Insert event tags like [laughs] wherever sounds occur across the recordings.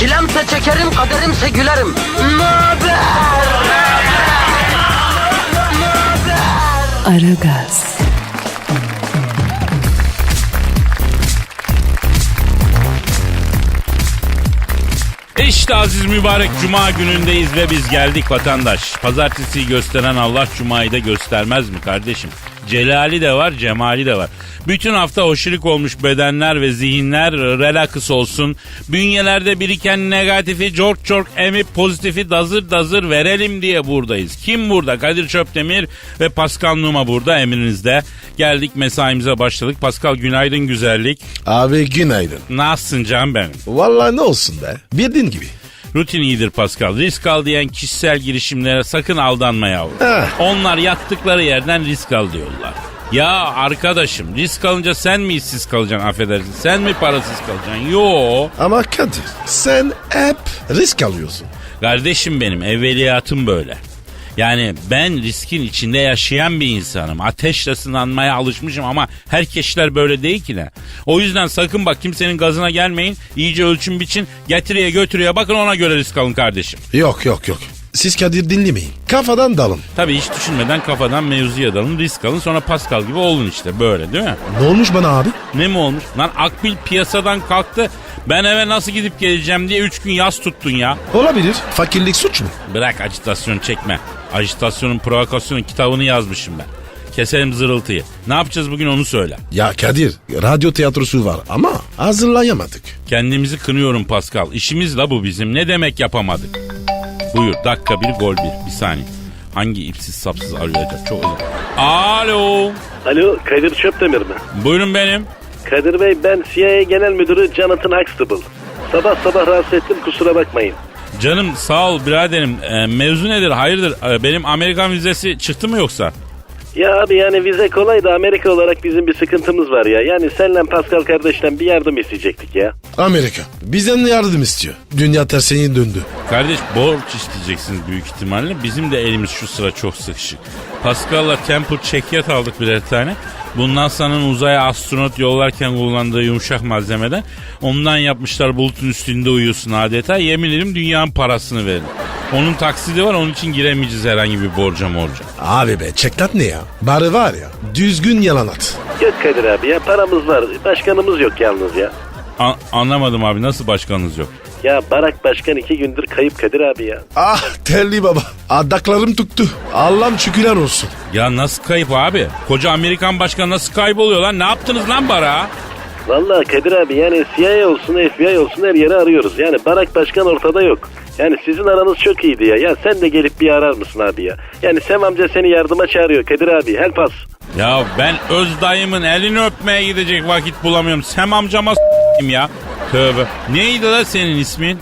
Çilemse çekerim, kaderimse gülerim. Möber! Aragaz, İşte aziz mübarek cuma günündeyiz ve biz geldik vatandaş. Pazartesiyi gösteren Allah cumayı da göstermez mi kardeşim? Celali de var, cemali de var. Bütün hafta hoşirik olmuş bedenler ve zihinler relax olsun. Bünyelerde biriken negatifi cork cork emip pozitifi dazır dazır verelim diye buradayız. Kim burada? Kadir Çöptemir ve Pascal Numa burada emrinizde. Geldik mesaimize başladık. Pascal günaydın güzellik. Abi günaydın. Nasılsın can benim? Vallahi ne olsun be. Bildiğin gibi. Rutin iyidir Pascal. Risk al diyen kişisel girişimlere sakın aldanma yavrum. Heh. Onlar yattıkları yerden risk al diyorlar. Ya arkadaşım risk alınca sen mi işsiz kalacaksın affedersin? Sen mi parasız kalacaksın? Yo. Ama Kadir sen hep risk alıyorsun. Kardeşim benim evveliyatım böyle. Yani ben riskin içinde yaşayan bir insanım. Ateşle sınanmaya alışmışım ama herkesler böyle değil ki ne. O yüzden sakın bak kimsenin gazına gelmeyin. İyice ölçün biçin. Getiriye götürüye bakın ona göre risk alın kardeşim. Yok yok yok. Siz Kadir dinlemeyin. Kafadan dalın. Tabii hiç düşünmeden kafadan mevzuya dalın, risk alın sonra Pascal gibi olun işte böyle değil mi? Ne olmuş bana abi? Ne mi olmuş? Lan Akbil piyasadan kalktı. Ben eve nasıl gidip geleceğim diye 3 gün yaz tuttun ya. Olabilir. Fakirlik suç mu? Bırak acitasyon çekme. Ajitasyonun provokasyonun kitabını yazmışım ben. Keselim zırıltıyı. Ne yapacağız bugün onu söyle. Ya Kadir radyo tiyatrosu var ama hazırlayamadık. Kendimizi kınıyorum Pascal. İşimiz la bu bizim. Ne demek yapamadık? Buyur dakika bir gol bir. Bir saniye. Hangi ipsiz sapsız arayacak? Çok özür Alo. Alo Kadir Çöptemir mi? Buyurun benim. Kadir Bey ben CIA Genel Müdürü Jonathan Huxtable. Sabah sabah rahatsız ettim kusura bakmayın. Canım sağ ol biraderim. Ee, mevzu nedir? Hayırdır? Ee, benim Amerikan vizesi çıktı mı yoksa? Ya abi yani vize kolay da Amerika olarak bizim bir sıkıntımız var ya. Yani senle Pascal kardeşten bir yardım isteyecektik ya. Amerika bizden yardım istiyor. Dünya tersine döndü. Kardeş borç isteyeceksiniz büyük ihtimalle. Bizim de elimiz şu sıra çok sıkışık. Pascal'la Temple çekyat aldık birer tane. Bundan sonra uzaya astronot yollarken kullandığı yumuşak malzemeden ondan yapmışlar bulutun üstünde uyuyorsun adeta. Yemin ederim dünyanın parasını verin. Onun taksidi var onun için giremeyeceğiz herhangi bir borca morca. Abi be çeklat ne ya? Bari var ya düzgün yalan at. Yok Kadir abi ya paramız var. Başkanımız yok yalnız ya. A- anlamadım abi nasıl başkanınız yok? Ya Barak Başkan iki gündür kayıp Kadir abi ya. Ah telli baba. Adaklarım tuttu. Allah'ım şükürler olsun. Ya nasıl kayıp abi? Koca Amerikan başkanı nasıl kayboluyor lan? Ne yaptınız lan bara? Vallahi Kadir abi yani CIA olsun FBI olsun her yeri arıyoruz. Yani Barak Başkan ortada yok. Yani sizin aranız çok iyiydi ya. Ya sen de gelip bir arar mısın abi ya? Yani Sem amca seni yardıma çağırıyor Kadir abi help us. Ya ben öz dayımın elini öpmeye gidecek vakit bulamıyorum. Sem amcama ya. Tövbe. Neydi la senin ismin?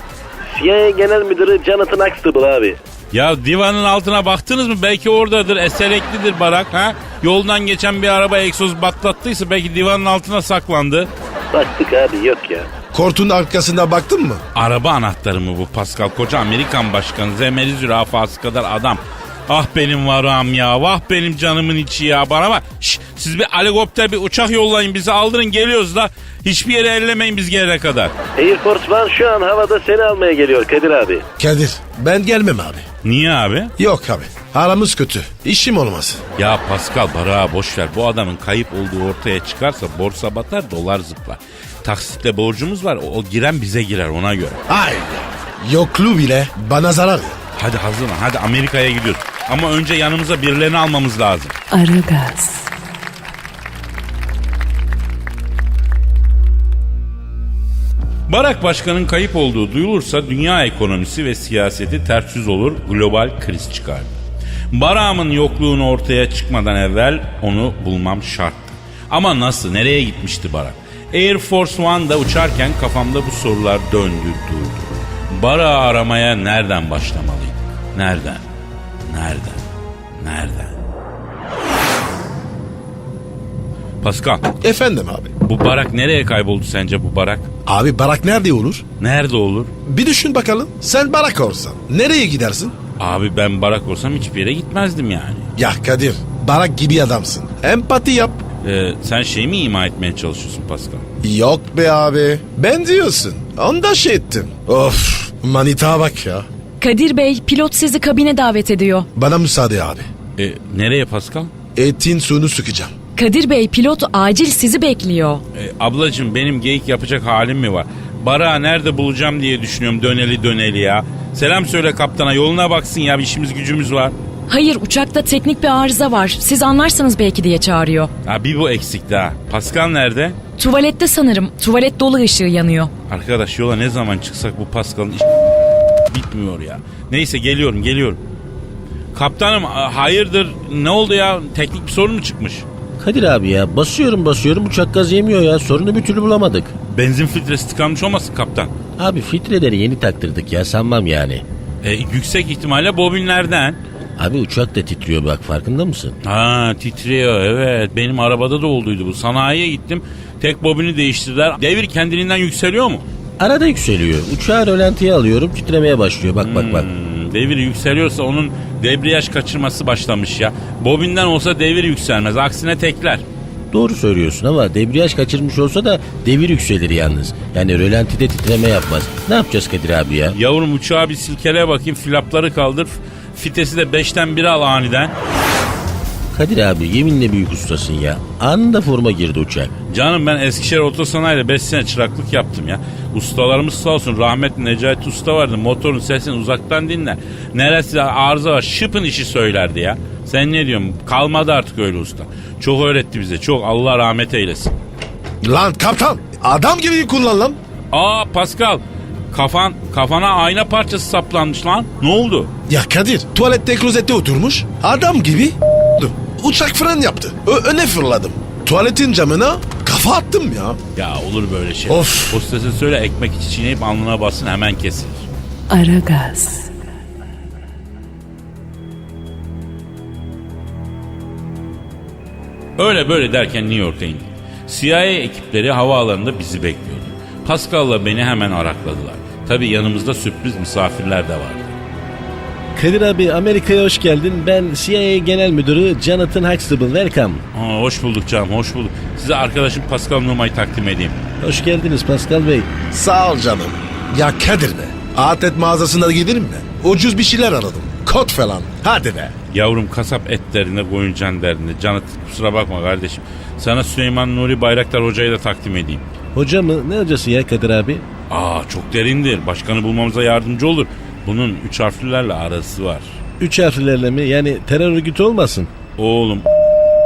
CIA Genel Müdürü Jonathan Huxtable abi. Ya divanın altına baktınız mı? Belki oradadır, esereklidir barak ha? Yoldan geçen bir araba egzoz batlattıysa belki divanın altına saklandı. Baktık abi yok ya. Kortun arkasına baktın mı? Araba anahtarı mı bu Pascal? Koca Amerikan başkanı zemeri zürafası kadar adam. Ah benim varam ya. Vah benim canımın içi ya. Bana bak. Şş, siz bir helikopter bir uçak yollayın bizi aldırın geliyoruz da. Hiçbir yere ellemeyin biz gelene kadar. Air Force One şu an havada seni almaya geliyor Kadir abi. Kadir ben gelmem abi. Niye abi? Yok abi. Aramız kötü. İşim olmaz. Ya Pascal barağı boş ver. Bu adamın kayıp olduğu ortaya çıkarsa borsa batar dolar zıplar. Taksitle borcumuz var. O, o giren bize girer ona göre. Ay Yokluğu bile bana zarar. Hadi hazırlan hadi Amerika'ya gidiyoruz. Ama önce yanımıza birilerini almamız lazım. Aragaz, Barak Başkan'ın kayıp olduğu duyulursa dünya ekonomisi ve siyaseti ters yüz olur, global kriz çıkar. Barak'ımın yokluğunu ortaya çıkmadan evvel onu bulmam şarttı. Ama nasıl, nereye gitmişti Barak? Air Force One'da uçarken kafamda bu sorular döndü durdu. Barak'ı aramaya nereden başlamalıyım? Nereden? Nereden? Nereden? Pascal, Efendim abi. bu barak nereye kayboldu sence bu barak? Abi barak nerede olur? Nerede olur? Bir düşün bakalım. Sen barak olsan nereye gidersin? Abi ben barak olsam hiçbir yere gitmezdim yani. Ya Kadir barak gibi adamsın. Empati yap. Ee, sen şey mi ima etmeye çalışıyorsun Pascal? Yok be abi. Ben diyorsun. Onda şey ettim. Of manita bak ya. Kadir Bey, pilot sizi kabine davet ediyor. Bana müsaade abi. Ee, nereye Pascal? Etin suyunu sıkacağım. Kadir Bey, pilot acil sizi bekliyor. Ee, ablacığım benim geyik yapacak halim mi var? Barağı nerede bulacağım diye düşünüyorum döneli döneli ya. Selam söyle kaptana yoluna baksın ya bir işimiz gücümüz var. Hayır, uçakta teknik bir arıza var. Siz anlarsanız belki diye çağırıyor. Ha bir bu eksik daha. Pascal nerede? Tuvalette sanırım. Tuvalet dolu ışığı yanıyor. Arkadaş yola ne zaman çıksak bu Pascal'ın bitmiyor ya. Neyse geliyorum geliyorum. Kaptanım a- hayırdır ne oldu ya teknik bir sorun mu çıkmış? Kadir abi ya basıyorum basıyorum uçak gaz yemiyor ya sorunu bir türlü bulamadık. Benzin filtresi tıkanmış olmasın kaptan? Abi filtreleri yeni taktırdık ya sanmam yani. E, yüksek ihtimalle bobinlerden. Abi uçak da titriyor bak farkında mısın? Ha titriyor evet benim arabada da olduydu bu. Sanayiye gittim tek bobini değiştirdiler. Devir kendiliğinden yükseliyor mu? Arada yükseliyor. Uçağı rölantiye alıyorum titremeye başlıyor bak bak bak. Hmm, devir yükseliyorsa onun debriyaj kaçırması başlamış ya. Bobinden olsa devir yükselmez aksine tekler. Doğru söylüyorsun ama debriyaj kaçırmış olsa da devir yükselir yalnız. Yani rölantide titreme yapmaz. Ne yapacağız Kadir abi ya? Yavrum uçağı bir silkele bakayım flapları kaldır. Fitesi de 5'ten 1 al aniden. Kadir abi yeminle büyük ustasın ya. Anında forma girdi uçak. Canım ben Eskişehir Otosanayi'de 5 sene çıraklık yaptım ya. Ustalarımız sağ olsun rahmetli Necati Usta vardı. Motorun sesini uzaktan dinler. Neresi arıza var şıpın işi söylerdi ya. Sen ne diyorsun? Kalmadı artık öyle usta. Çok öğretti bize çok Allah rahmet eylesin. Lan kaptan adam gibi kullan lan. Aa Pascal kafan kafana ayna parçası saplanmış lan. Ne oldu? Ya Kadir tuvalette klozette oturmuş. Adam gibi uçak fren yaptı. Ö- öne fırladım. Tuvaletin camına kafa attım ya. Ya olur böyle şey. Of. Hostese söyle ekmek içi çiğneyip alnına bassın hemen kesilir. Aragaz, Öyle böyle derken New York'a indik. CIA ekipleri havaalanında bizi bekliyordu. Pascal'la beni hemen arakladılar. Tabii yanımızda sürpriz misafirler de vardı. Kadir abi Amerika'ya hoş geldin. Ben CIA Genel Müdürü Jonathan Huxtable. Welcome. Aa, hoş bulduk canım, hoş bulduk. Size arkadaşım Pascal Numa'yı takdim edeyim. Hoş geldiniz Pascal Bey. Sağ ol canım. Ya Kadir be. Adet mağazasına gidelim mi? Ucuz bir şeyler aradım. Kot falan. Hadi be. Yavrum kasap etlerinde, koyun can derdinde. Canı kusura bakma kardeşim. Sana Süleyman Nuri Bayraktar Hoca'yı da takdim edeyim. Hoca mı? Ne hocası ya Kadir abi? Aa çok derindir. Başkanı bulmamıza yardımcı olur. Bunun üç harflilerle arası var. Üç harflerle mi? Yani terör örgütü olmasın. Oğlum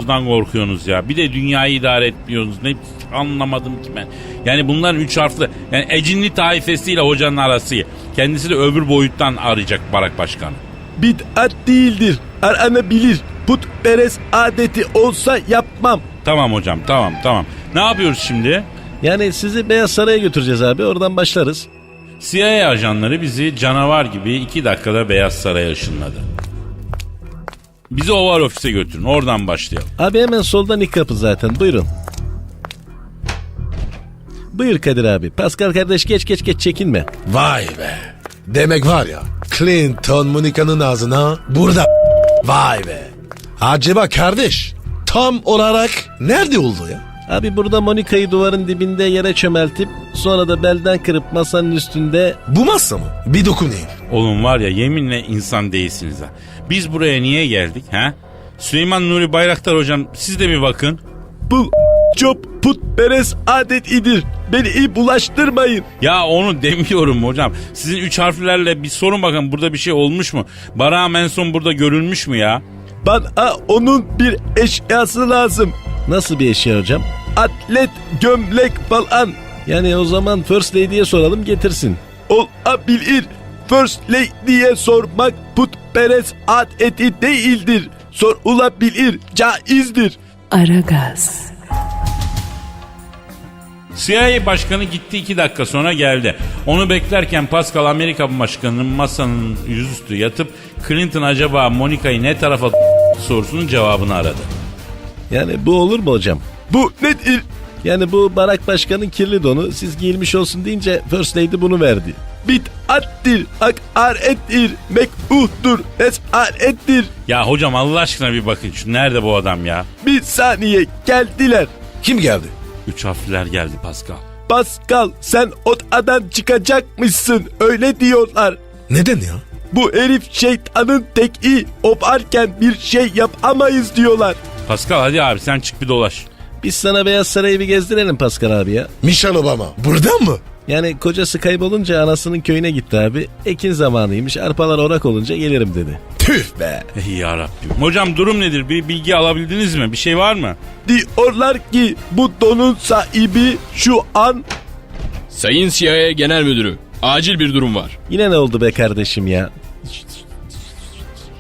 dan korkuyorsunuz ya. Bir de dünyayı idare etmiyorsunuz. Ne anlamadım ki ben. Yani bunların üç harfli. Yani Ecinli taifesiyle hocanın arası. Kendisi de öbür boyuttan arayacak Barak Başkanı. Bid'at değildir. Aranabilir. Putperest adeti olsa yapmam. Tamam hocam tamam tamam. Ne yapıyoruz şimdi? Yani sizi Beyaz Saray'a götüreceğiz abi. Oradan başlarız. CIA ajanları bizi canavar gibi iki dakikada Beyaz Saray'a ışınladı. Bizi Oval Ofis'e götürün. Oradan başlayalım. Abi hemen soldan ilk kapı zaten. Buyurun. Buyur Kadir abi. Pascal kardeş geç geç geç çekinme. Vay be. Demek var ya. Clinton Monica'nın ağzına burada. Vay be. Acaba kardeş tam olarak nerede oldu ya? Abi burada Monika'yı duvarın dibinde yere çömeltip sonra da belden kırıp masanın üstünde Bu masa mı? Bir dokunayım. Oğlum var ya yeminle insan değilsiniz ha. Biz buraya niye geldik ha? Süleyman Nuri Bayraktar hocam siz de bir bakın. bu job putperest adet idir. Beni iyi bulaştırmayın. Ya onu [laughs] demiyorum hocam. Sizin üç harflerle bir sorun bakın burada bir şey olmuş mu? Barak'a en son burada görülmüş mü ya? Bana onun bir eşyası lazım. Nasıl bir eşya hocam? Atlet, gömlek falan. Yani o zaman First Lady'ye soralım getirsin. Olabilir. First Lady'ye sormak putperest adeti değildir. Sorulabilir, caizdir. Aragaz, CIA başkanı gitti iki dakika sonra geldi. Onu beklerken Pascal Amerika başkanının masanın yüzüstü yatıp Clinton acaba Monica'yı ne tarafa sorusunun cevabını aradı. Yani bu olur mu hocam? Bu nedir? Yani bu Barak Başkan'ın kirli donu siz giyilmiş olsun deyince First Lady bunu verdi. Bid'attir, hakarettir, mekbuhtur, esarettir. Ya hocam Allah aşkına bir bakın şu nerede bu adam ya? Bir saniye geldiler. Kim geldi? Üç harfler geldi Pascal. Pascal sen odadan çıkacakmışsın öyle diyorlar. Neden ya? Bu herif şeytanın teki o varken bir şey yapamayız diyorlar. Pascal hadi abi sen çık bir dolaş. Biz sana Beyaz Sarayı bir gezdirelim Pascal abi ya. Michelle Obama. Buradan mı? Yani kocası kaybolunca anasının köyüne gitti abi. Ekin zamanıymış arpalar orak olunca gelirim dedi. Tüh be. Ey yarabbim. Hocam durum nedir? Bir bilgi alabildiniz mi? Bir şey var mı? Diyorlar ki bu donun sahibi şu an... Sayın CIA Genel Müdürü, acil bir durum var. Yine ne oldu be kardeşim ya?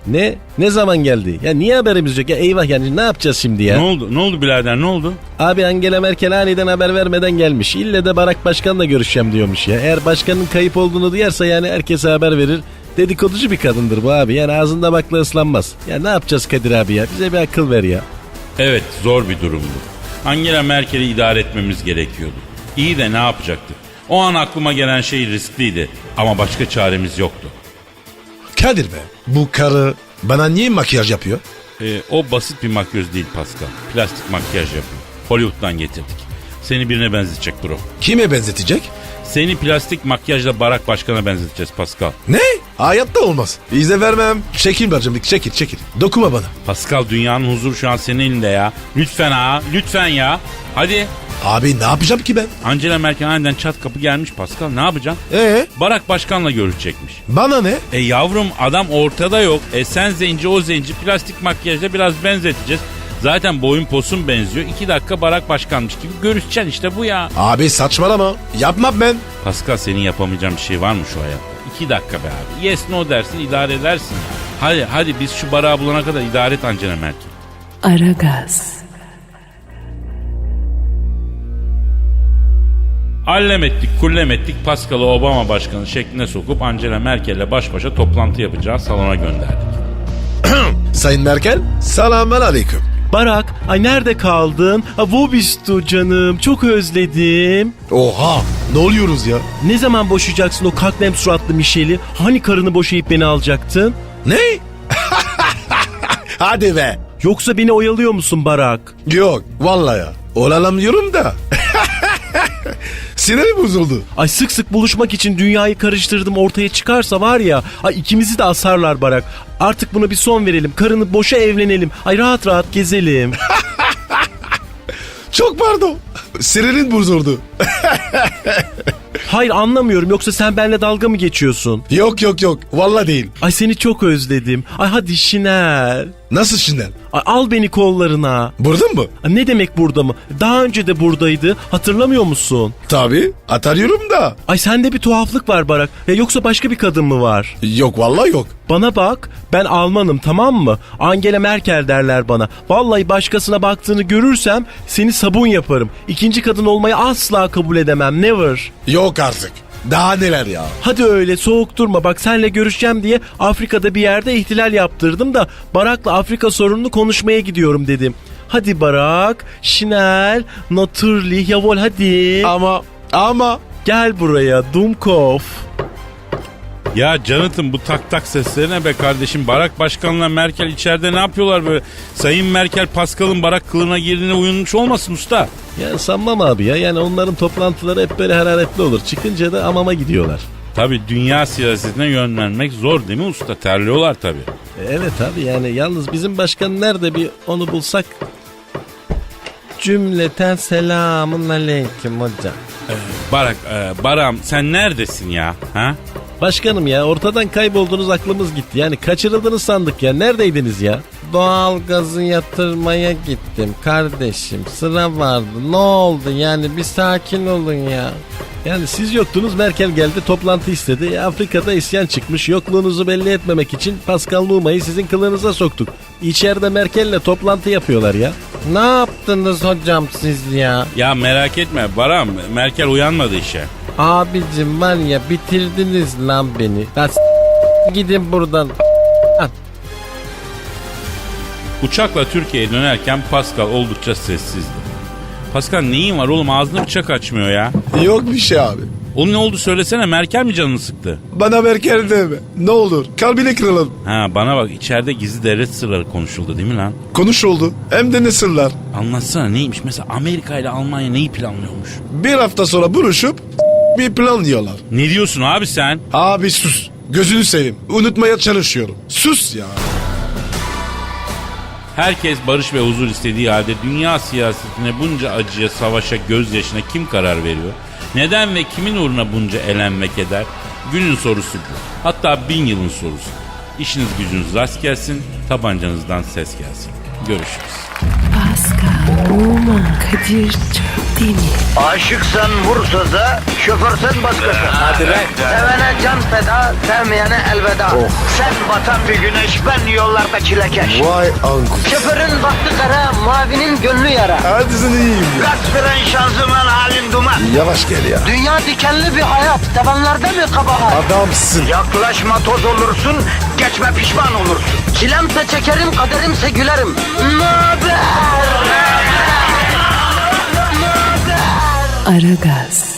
Ne? Ne zaman geldi? Ya niye haberimiz yok ya? Eyvah yani ne yapacağız şimdi ya? Ne oldu? Ne oldu birader? Ne oldu? Abi Angela Merkel aniden haber vermeden gelmiş. İlle de Barak Başkan'la görüşeceğim diyormuş ya. Eğer başkanın kayıp olduğunu duyarsa yani herkese haber verir. Dedikoducu bir kadındır bu abi. Yani ağzında bakla ıslanmaz. Ya ne yapacağız Kadir abi ya? Bize bir akıl ver ya. Evet zor bir durumdu. Angela Merkel'i idare etmemiz gerekiyordu. İyi de ne yapacaktık? O an aklıma gelen şey riskliydi ama başka çaremiz yoktu. Kadir be. Bu karı bana niye makyaj yapıyor? Ee, o basit bir makyöz değil Pascal. Plastik makyaj yapıyor. Hollywood'dan getirdik. Seni birine benzetecek bro. Kime benzetecek? Seni plastik makyajla Barak Başkan'a benzeteceğiz Pascal. Ne? Hayatta olmaz. İzle vermem. Çekil bacım çekil çekil. Dokunma bana. Pascal dünyanın huzuru şu an senin elinde ya. Lütfen ha lütfen ya. Hadi. Abi ne yapacağım ki ben? Angela Merkel aniden çat kapı gelmiş Pascal ne yapacaksın? Ee? Barak Başkan'la görüşecekmiş. Bana ne? E yavrum adam ortada yok. E sen zenci o zenci plastik makyajla biraz benzeteceğiz. Zaten boyun posun benziyor. İki dakika Barak Başkanmış gibi görüşeceksin işte bu ya. Abi saçmalama. Yapmam ben. Pascal senin yapamayacağın bir şey var mı şu hayatta? İki dakika be abi. Yes no dersin idare edersin ya. Hadi hadi biz şu barağı bulana kadar idare et Angela Merkel. Aragaz, Allem ettik, kullem ettik Pascal'ı Obama başkanı şekline sokup Angela Merkel'le baş başa toplantı yapacağı salona gönderdik. [clears throat] Sayın Merkel. Selamun aleyküm. Barak, ay nerede kaldın? Ha Vobistu canım, çok özledim. Oha. Ne oluyoruz ya? Ne zaman boşayacaksın o kaklem suratlı Michel'i? Hani karını boşayıp beni alacaktın? Ne? [laughs] Hadi be. Yoksa beni oyalıyor musun Barak? Yok vallahi ya. Olalım diyorum da. [laughs] Sinirim bozuldu. Ay sık sık buluşmak için dünyayı karıştırdım ortaya çıkarsa var ya ay ikimizi de asarlar Barak. Artık buna bir son verelim. Karını boşa evlenelim. Ay rahat rahat gezelim. [laughs] Çok pardon. Sinirin bozuldu. Hayır anlamıyorum yoksa sen benimle dalga mı geçiyorsun? Yok yok yok. Vallahi değil. Ay seni çok özledim. Ay hadi Şiner. Nasıl? Ay al beni kollarına. Burada mı? Ay ne demek burada mı? Daha önce de buradaydı. Hatırlamıyor musun? Tabii. Atarıyorum da. Ay sende bir tuhaflık var Barak. Ya yoksa başka bir kadın mı var? Yok vallahi yok. Bana bak ben Almanım tamam mı? Angela Merkel derler bana. Vallahi başkasına baktığını görürsem seni sabun yaparım. İkinci kadın olmayı asla kabul edemem never. Yok artık. Daha neler ya? Hadi öyle soğuk durma bak senle görüşeceğim diye Afrika'da bir yerde ihtilal yaptırdım da Barak'la Afrika sorununu konuşmaya gidiyorum dedim. Hadi Barak, Şinel, Naturli, Yavol hadi. Ama ama Gel buraya Dumkov. Ya Jonathan bu tak tak sesleri ne be kardeşim? Barak Başkan'la Merkel içeride ne yapıyorlar böyle? Sayın Merkel Pascal'ın Barak kılığına girdiğine uyunmuş olmasın usta? Ya sanmam abi ya yani onların toplantıları hep böyle hararetli olur. Çıkınca da amama gidiyorlar. Tabi dünya siyasetine yön vermek zor değil mi usta? Terliyorlar tabi. E, Evet abi yani yalnız bizim başkan nerede bir onu bulsak. Cümleten selamun aleyküm hocam. Barak, e, Baram sen neredesin ya? Ha? Başkanım ya ortadan kayboldunuz aklımız gitti. Yani kaçırıldınız sandık ya. Neredeydiniz ya? Doğal gazı yatırmaya gittim kardeşim. Sıra vardı. Ne oldu yani bir sakin olun ya. Yani siz yoktunuz Merkel geldi toplantı istedi. E, Afrika'da isyan çıkmış. Yokluğunuzu belli etmemek için Pascal Numa'yı sizin kılığınıza soktuk. İçeride Merkel'le toplantı yapıyorlar ya. Ne yaptınız hocam siz ya? Ya merak etme Baran Merkel uyanmadı işe. Abicim var ya bitirdiniz lan beni. Lan s- gidin buradan. Uçakla Türkiye'ye dönerken Pascal oldukça sessizdi. Pascal neyin var oğlum ağzını bıçak açmıyor ya. Yok bir şey abi. Onun ne oldu söylesene Merkel mi canını sıktı? Bana Merkel deme. Ne olur kalbini kıralım. Ha bana bak içeride gizli devlet sırları konuşuldu değil mi lan? Konuş oldu. Hem de ne sırlar. Anlatsana neymiş mesela Amerika ile Almanya neyi planlıyormuş? Bir hafta sonra buluşup bir plan diyorlar. Ne diyorsun abi sen? Abi sus. Gözünü seveyim. Unutmaya çalışıyorum. Sus ya. Herkes barış ve huzur istediği halde dünya siyasetine bunca acıya, savaşa, gözyaşına kim karar veriyor? Neden ve kimin uğruna bunca elem ve keder? Günün sorusu bu. Hatta bin yılın sorusu. İşiniz gücünüz rast gelsin, tabancanızdan ses gelsin. Görüşürüz. Pascal, Oman, Kadir çok değil mi? Aşıksan vursa da, şoförsen başkasın. Hadi Sevene can feda, sevmeyene elveda. Sen batan bir güneş, ben yollarda çilekeş. Vay anku. Şoförün baktı kara, mavinin gönlü yara. Hadi sen iyiyim ya. Kasperen şanzıman halin duman. Yavaş gel ya. Dünya dikenli bir hayat, sevenlerde mi kabahar? Adamsın. Yaklaşma toz olursun, geçme pişman olursun. Çilemse çekerim, kaderimse gülerim. Möber! Aragaz.